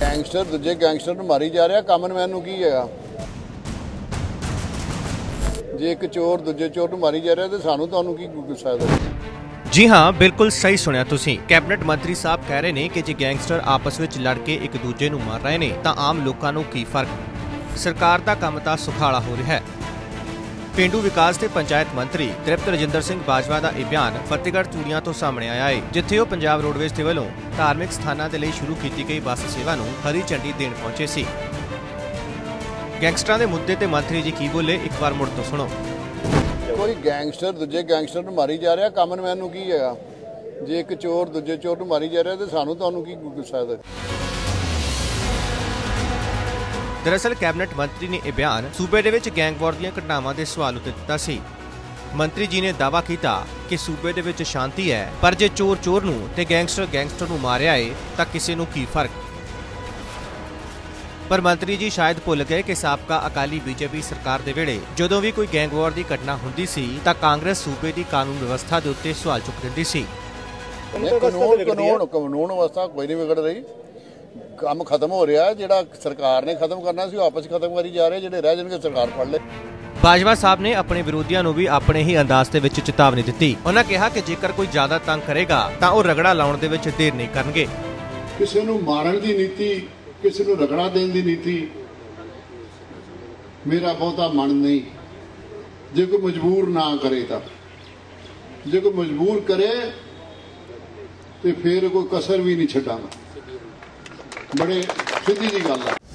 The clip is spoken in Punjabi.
ਗੈਂਗਸਟਰ ਦੂਜੇ ਗੈਂਗਸਟਰ ਨੂੰ ਮਾਰੀ ਜਾ ਰਿਹਾ ਕਾਮਨ ਨੂੰ ਕੀ ਹੈਗਾ? ਜੇ ਇੱਕ ਚੋਰ ਦੂਜੇ ਚੋਰ ਨੂੰ ਮਾਰੀ ਜਾ ਰਿਹਾ ਤੇ ਸਾਨੂੰ ਤੁਹਾਨੂੰ ਕੀ ਗੁੱਸਾ ਹੈ? ਜੀ ਹਾਂ, ਬਿਲਕੁਲ ਸਹੀ ਸੁਣਿਆ ਤੁਸੀਂ। ਕੈਬਨਿਟ ਮੰਤਰੀ ਸਾਹਿਬ ਕਹਿ ਰਹੇ ਨੇ ਕਿ ਜੇ ਗੈਂਗਸਟਰ ਆਪਸ ਵਿੱਚ ਲੜ ਕੇ ਇੱਕ ਦੂਜੇ ਨੂੰ ਮਾਰ ਰਹੇ ਨੇ, ਤਾਂ ਆਮ ਲੋਕਾਂ ਨੂੰ ਕੀ ਫ਼ਰਕ? ਸਰਕਾਰ ਦਾ ਕੰਮ ਤਾਂ ਸੁਖਾਲਾ ਹੋ ਰਿਹਾ ਹੈ। ਪਿੰਡੂ ਵਿਕਾਸ ਤੇ ਪੰਚਾਇਤ ਮੰਤਰੀ ਤ੍ਰਿਪਤ ਰਜਿੰਦਰ ਸਿੰਘ ਬਾਜਵਾ ਦਾ ਇਹ ਬਿਆਨ ਫਤਿਹਗੜ੍ਹ ਚੂੜੀਆਂ ਤੋਂ ਸਾਹਮਣੇ ਆਇਆ ਹੈ ਜਿੱਥੇ ਉਹ ਪੰਜਾਬ ਰੋਡਵੇਜ਼ ਦੇ ਵੱਲੋਂ ਧਾਰਮਿਕ ਸਥਾਨਾਂ ਦੇ ਲਈ ਸ਼ੁਰੂ ਕੀਤੀ ਗਈ ਬੱਸ ਸੇਵਾ ਨੂੰ ਹਰੀ ਝੰਡੀ ਦੇਣ ਪਹੁੰਚੇ ਸੀ। ਗੈਂਗਸਟਰਾਂ ਦੇ ਮੁੱਦੇ ਤੇ ਮੰਤਰੀ ਜੀ ਕੀ ਬੋਲੇ, ਇੱਕ ਵਾਰ ਮੁੜ ਤੋਂ ਸੁਣੋ। ਕੋਈ ਗੈਂਗਸਟਰ, ਦੂਜੇ ਗੈਂਗਸਟਰ ਨੂੰ ਮਾਰੀ ਜਾ ਰਿਹਾ, ਕਾਮਨ ਮੈਨ ਨੂੰ ਕੀ ਹੈਗਾ? ਜੇ ਇੱਕ ਚੋਰ ਦੂਜੇ ਚੋਰ ਨੂੰ ਮਾਰੀ ਜਾ ਰਿਹਾ, ਤੇ ਸਾਨੂੰ ਤੁਹਾਨੂੰ ਕੀ ਗੁੱਸਾ ਹੈ? ਦਰਅਸਲ ਕੈਬਨਿਟ ਮੰਤਰੀ ਨੇ ਇਹ ਬਿਆਨ ਸੂਬੇ ਦੇ ਵਿੱਚ ਗੈਂਗਵਾਰ ਦੀਆਂ ਘਟਨਾਵਾਂ ਦੇ ਸਵਾਲ ਉੱਤੇ ਦਿੱਤਾ ਸੀ। ਮੰਤਰੀ ਜੀ ਨੇ ਦਾਅਵਾ ਕੀਤਾ ਕਿ ਸੂਬੇ ਦੇ ਵਿੱਚ ਸ਼ਾਂਤੀ ਹੈ, ਪਰ ਜੇ ਚੋਰ ਚੋਰ ਨੂੰ ਤੇ ਗੈਂਗਸਟਰ ਗੈਂਗਸਟਰ ਨੂੰ ਮਾਰਿਆ ਏ, ਤਾਂ ਕਿਸੇ ਨੂੰ ਕੀ ਫ਼ਰਕ? ਪਰ ਮੰਤਰੀ ਜੀ ਸ਼ਾਇਦ ਭੁੱਲ ਗਏ ਕਿ ਸਾਬਕਾ ਅਕਾਲੀ ਬੀਜੇਪੀ ਸਰਕਾਰ ਦੇ ਵੇਲੇ ਜਦੋਂ ਵੀ ਕੋਈ ਗੈਂਗਵਾਰ ਦੀ ਘਟਨਾ ਹੁੰਦੀ ਸੀ, ਤਾਂ ਕਾਂਗਰਸ ਸੂਬੇ ਦੀ ਕਾਨੂੰਨ ਵਿਵਸਥਾ ਦੇ ਉੱਤੇ ਸਵਾਲ ਚੁੱਕ ਦਿੰਦੀ ਸੀ। ਕਾਨੂੰਨ ਕਾਨੂੰਨ ਕਾਨੂੰਨ ਅਵਸਥਾ ਕੋਈ ਨਹੀਂ ਵਿਗੜ ਰਹੀ ਕੰਮ ਖਤਮ ਹੋ ਰਿਹਾ ਜਿਹੜਾ ਸਰਕਾਰ ਨੇ ਖਤਮ ਕਰਨਾ ਸੀ ਉਹ ਆਪਸ ਖਤਮ ਕਰੀ ਜਾ ਰਹੇ ਜਿਹੜੇ ਰਹਿ ਜਾਣਗੇ ਸਰਕਾਰ ਫੜ ਲੇ। ਬਾਜਵਾ ਸਾਹਿਬ ਨੇ ਆਪਣੇ ਵਿਰੋਧੀਆਂ ਨੂੰ ਵੀ ਆਪਣੇ ਹੀ ਅੰਦਾਜ਼ ਦੇ ਵਿੱਚ ਚੇਤਾਵਨੀ ਦਿੱਤੀ। ਉਹਨਾਂ ਕਿਹਾ ਕਿ ਜੇਕਰ ਕੋਈ ਜ਼ਿਆਦਾ ਤੰਗ ਕਰੇਗਾ ਤਾਂ ਉਹ ਰਗੜਾ ਲਾਉਣ ਦੇ ਵਿੱਚ ਦੇਰ ਨਹੀਂ ਕਰਨਗੇ। ਕਿਸੇ ਨੂੰ ਮਾਰਨ ਦੀ ਨੀਤੀ ਕਿਸੇ ਨੂੰ ਰਗੜਾ ਦੇਣ ਦੀ ਨੀਤੀ ਮੇਰਾ ਬਹੁਤਾ ਮਨ ਨਹੀਂ। ਜੇ ਕੋਈ ਮਜਬੂਰ ਨਾ ਕਰੇ ਤਾਂ। ਜੇ ਕੋਈ ਮਜਬੂਰ ਕਰੇ ਤੇ ਫਿਰ ਕੋਈ ਕਸਰ ਵੀ ਨਹੀਂ ਛੱਡਾਂਗਾ। ਬੜੇ सिधी ਦੀ ਗੱਲ ਆ